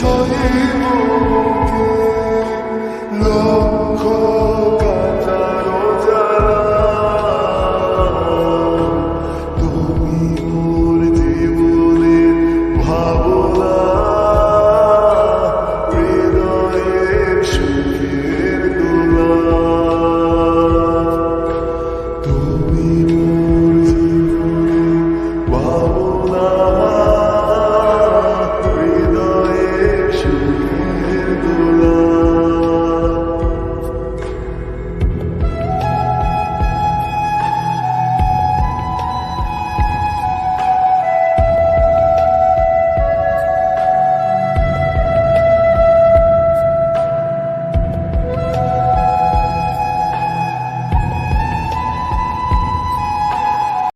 çayım